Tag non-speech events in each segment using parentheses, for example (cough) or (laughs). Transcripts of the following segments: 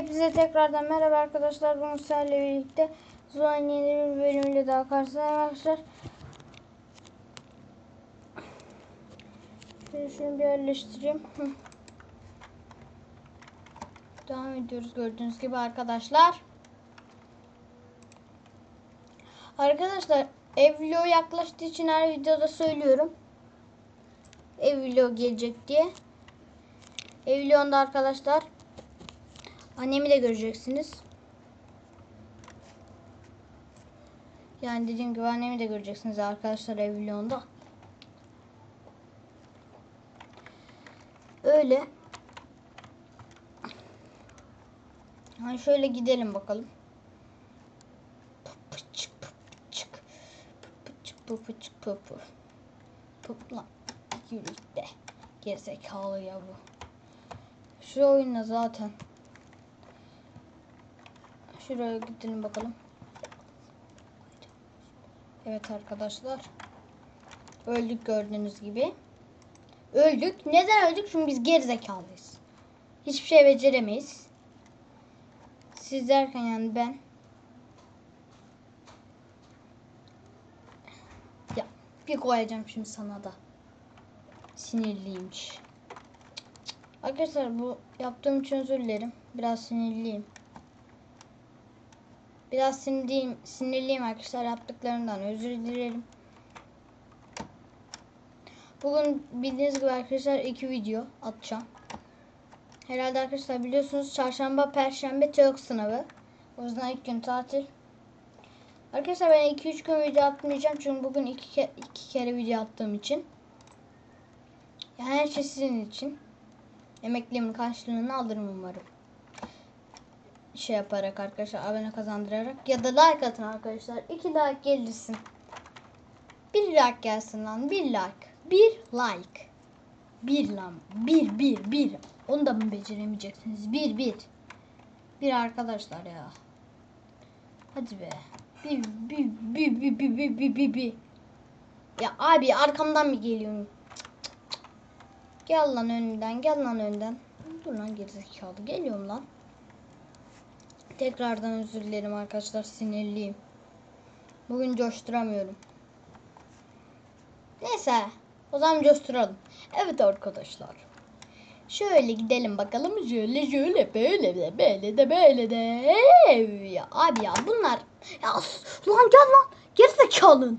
Hepinize tekrardan merhaba arkadaşlar. Bugün sizlerle birlikte Zula'nın yeni bir bölümüyle daha karşınızdayım arkadaşlar. Şöyle şunu bir yerleştireyim. Devam ediyoruz gördüğünüz gibi arkadaşlar. Arkadaşlar ev vlogu yaklaştığı için her videoda söylüyorum. Ev vlogu gelecek diye. Ev vlogunda arkadaşlar Annemi de göreceksiniz. Yani dediğim gibi annemi de göreceksiniz arkadaşlar ev. Öyle. Yani şöyle gidelim bakalım. Pıpıçık pıpıçık. Pıpıçık pıpıçık pıpı. Pıp lan. Yürü de. Gerizekalı ya bu. Şu oyunda zaten. Şuraya gidelim bakalım. Evet arkadaşlar. Öldük gördüğünüz gibi. Öldük. Neden öldük? Çünkü biz gerizekalıyız. Hiçbir şey beceremeyiz. Siz derken yani ben. Ya bir koyacağım şimdi sana da. Sinirliymiş. Arkadaşlar bu yaptığım için özür dilerim. Biraz sinirliyim. Biraz sinirliyim, sinirliyim arkadaşlar yaptıklarımdan özür dilerim. Bugün bildiğiniz gibi arkadaşlar iki video atacağım. Herhalde arkadaşlar biliyorsunuz çarşamba, perşembe teok sınavı. O yüzden ilk gün tatil. Arkadaşlar ben 2-3 gün video atmayacağım çünkü bugün iki, ke iki kere video attığım için. Yani her şey sizin için. Emekliliğimin karşılığını alırım umarım şey yaparak arkadaşlar abone kazandırarak ya da like atın arkadaşlar. 2 like gelirsin. 1 like gelsin lan. 1 like. 1 like. 1 lan. 1 1 1. Onu da mı beceremeyeceksiniz? 1 1. 1 arkadaşlar ya. Hadi be. 1 1 1 1 1 1 1 1 1. Ya abi arkamdan mı geliyorsun? Gel lan önümden. Gel lan önden. Dur lan gerizekalı. Geliyorum lan. Tekrardan özür dilerim arkadaşlar sinirliyim. Bugün coşturamıyorum. Neyse o zaman coşturalım. Evet arkadaşlar. Şöyle gidelim bakalım. Şöyle şöyle böyle de böyle de böyle de. Ya abi ya bunlar. Ya lan gel lan. Gerizekalı.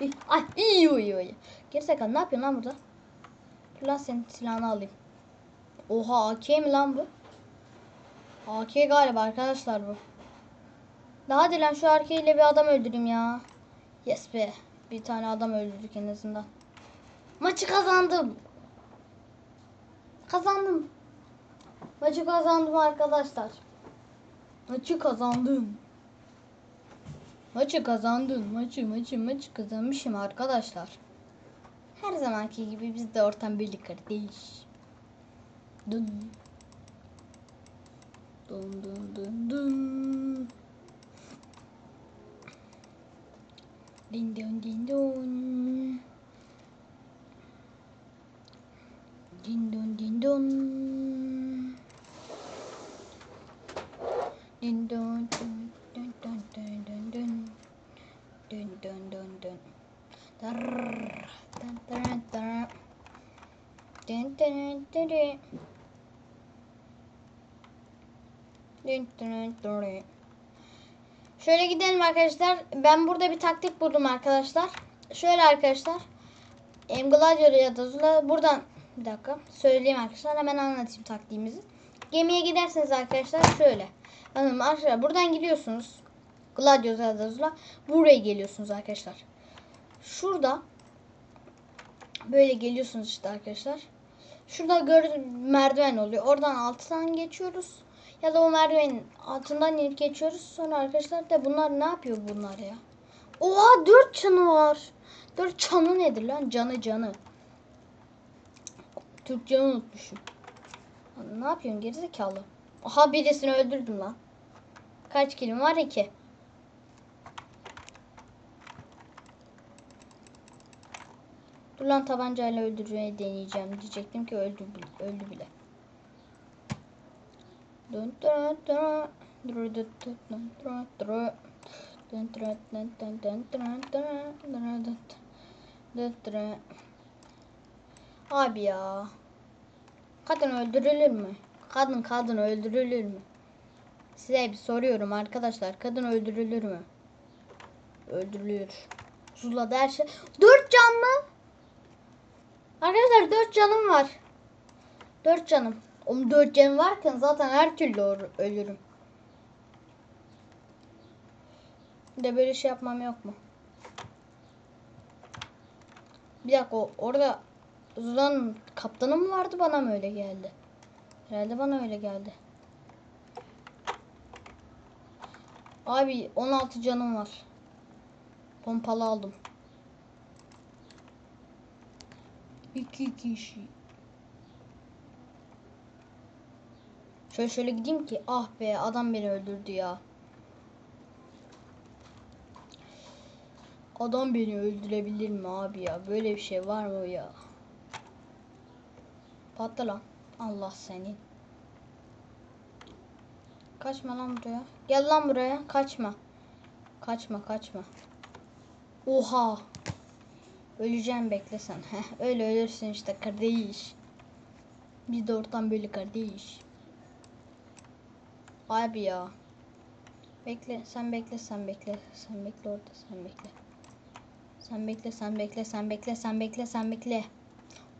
(laughs) Ay iyi iyi iyi. Gerizekalı ne yapıyorsun lan burada? Dur lan senin silahını alayım. Oha AK mi lan bu? AK galiba arkadaşlar bu. Daha dilen şu AK ile bir adam öldüreyim ya. Yes be. Bir tane adam öldürdük en azından. Maçı kazandım. Kazandım. Maçı kazandım arkadaşlar. Maçı kazandım. Maçı kazandım. Maçı maçı maçı kazanmışım arkadaşlar. Her zamanki gibi biz de ortam birlik kardeş. Dın. Dun dun dun dun. Ding dong ding dong. Ding dong ding dong. Ding dong dun dun dun dun dun dun dun dun dun dun. Tar tar tar tar. Dun dun dun dun. Şöyle gidelim arkadaşlar. Ben burada bir taktik buldum arkadaşlar. Şöyle arkadaşlar. Gladiator ya da Zula buradan bir dakika söyleyeyim arkadaşlar. Hemen anlatayım taktiğimizi. Gemiye giderseniz arkadaşlar şöyle. Hanım arkadaşlar buradan gidiyorsunuz. Gladiator ya da Zula. Buraya geliyorsunuz arkadaşlar. Şurada böyle geliyorsunuz işte arkadaşlar. Şurada gördüğünüz merdiven oluyor. Oradan altından geçiyoruz. Ya da o merdivenin altından inip geçiyoruz. Sonra arkadaşlar da bunlar ne yapıyor bunlar ya? Oha dört çanı var. Dört çanı nedir lan? Canı canı. Türkçe unutmuşum. Ne yapıyorsun gerizekalı? Aha birisini öldürdüm lan. Kaç kilim var? iki. Dur lan tabancayla öldürmeyi deneyeceğim diyecektim ki öldü, öldü bile. Abi ya. Kadın öldürülür mü? Kadın kadın öldürülür mü? Size bir soruyorum arkadaşlar. Kadın öldürülür mü? Öldürülür. Zula'da her şey. Dört can mı? Arkadaşlar dört canım var. Dört canım. Oğlum dört canım varken zaten her türlü ölürüm. De böyle şey yapmam yok mu? Bir dakika orada Zula'nın kaptanı mı vardı bana mı öyle geldi? Herhalde bana öyle geldi. Abi 16 canım var. Pompalı aldım. İki kişi. Şöyle şöyle gideyim ki ah be adam beni öldürdü ya. Adam beni öldürebilir mi abi ya? Böyle bir şey var mı ya? Patla lan. Allah seni. Kaçma lan buraya. Gel lan buraya. Kaçma. Kaçma kaçma. Oha. Öleceğim bekle sen. (laughs) Heh, öyle ölürsün işte kardeş. Biz de ortam böyle kardeş. Abi ya. Bekle sen bekle sen bekle. Sen bekle orada sen bekle. Sen bekle sen bekle sen bekle sen bekle sen bekle.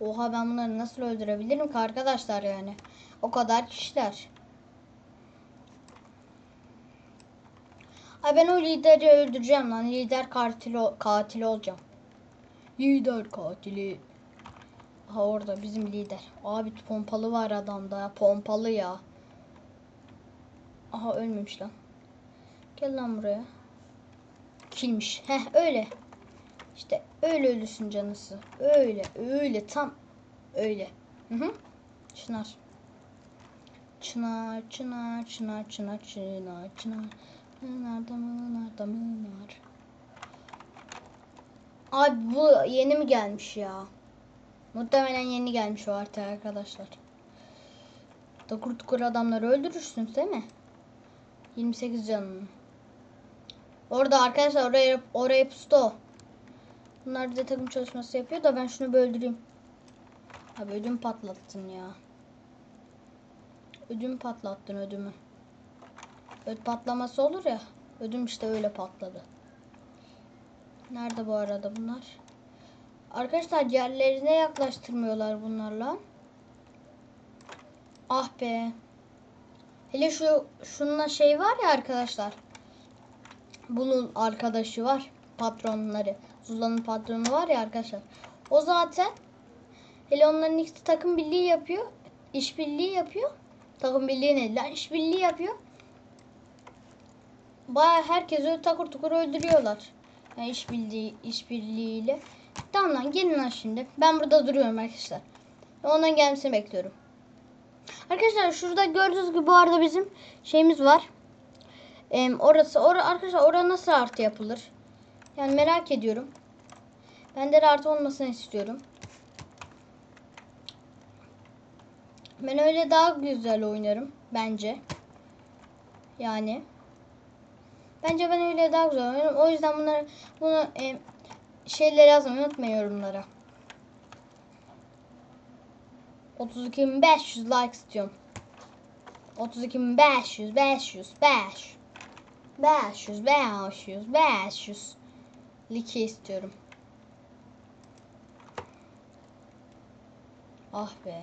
Oha ben bunları nasıl öldürebilirim ki arkadaşlar yani. O kadar kişiler. Ay ben o lideri öldüreceğim lan. Lider katil, ol- katil olacağım. Lider katili. Ha orada bizim lider. Abi pompalı var adamda. Pompalı ya. Aha ölmemiş lan. Gel lan buraya. Kilmiş. Heh öyle. İşte öyle ölüsün canısı. Öyle öyle tam öyle. Hı hı. Çınar. Çınar, çınar, çınar, çınar, çınar, çınar. Nerede mı, nerede mı, nar. Abi bu yeni mi gelmiş ya? Muhtemelen yeni gelmiş o artık arkadaşlar. Takur tukur adamları öldürürsün değil mi? 28 canını. Orada arkadaşlar oraya oraya pustu o. Bunlar bize takım çalışması yapıyor da ben şunu bir öldüreyim. Abi ödüm patlattın ya. Ödüm patlattın ödümü. Öd patlaması olur ya. Ödüm işte öyle patladı. Nerede bu arada bunlar? Arkadaşlar yerlerine yaklaştırmıyorlar bunlarla. Ah be. Hele şu şununla şey var ya arkadaşlar. Bunun arkadaşı var. Patronları. Zula'nın patronu var ya arkadaşlar. O zaten hele onların ikisi takım birliği yapıyor. İşbirliği yapıyor. Takım birliği ne lan? İşbirliği yapıyor. Baya herkesi takır tukur öldürüyorlar. Yani işbirliği, işbirliğiyle. Tamam lan gelin lan şimdi. Ben burada duruyorum arkadaşlar. Ondan gelmesini bekliyorum. Arkadaşlar şurada gördüğünüz gibi bu arada bizim şeyimiz var. Ee, orası or arkadaşlar orada nasıl artı yapılır? Yani merak ediyorum. Bende de artı olmasını istiyorum. Ben öyle daha güzel oynarım bence. Yani. Bence ben öyle daha güzel oynarım. O yüzden bunları bunu e, şeyleri yazmayı unutmayın yorumlara. 32.500 like istiyorum. 32.500 500 5 500 500 500 like istiyorum. Ah be.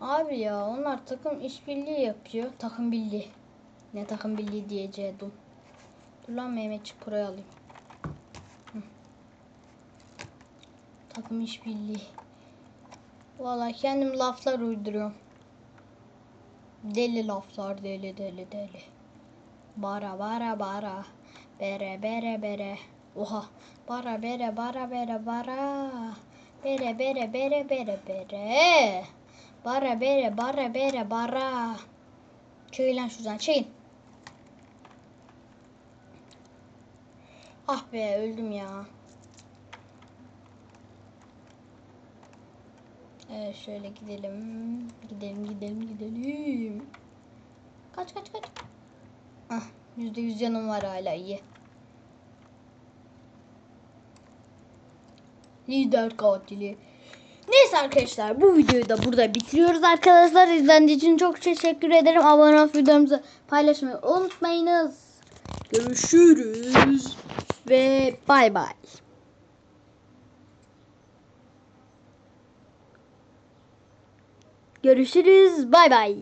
Abi ya onlar takım işbirliği yapıyor. Takım birliği. Ne takım birliği diyeceğim. Dur lan Mehmetçik buraya alayım. Hı. Takım işbirliği. Vallahi kendim laflar uyduruyorum. Deli laflar deli deli deli. Bara bara bara. Bere bere bere. Oha. Bara bere bara bere bara. Bere bere bere bere bere. Bara bere bara bere bara. Çekil lan şuradan çekil. Ah be öldüm ya. Evet şöyle gidelim. Gidelim gidelim gidelim. Kaç kaç kaç. Ah yüzde yüz canım var hala iyi. Lider katili. Neyse arkadaşlar bu videoyu da burada bitiriyoruz arkadaşlar. İzlediğiniz için çok teşekkür ederim. Abone olup videomuzu paylaşmayı unutmayınız. Görüşürüz. Ve bay bay. Görüşürüz. Bay bay.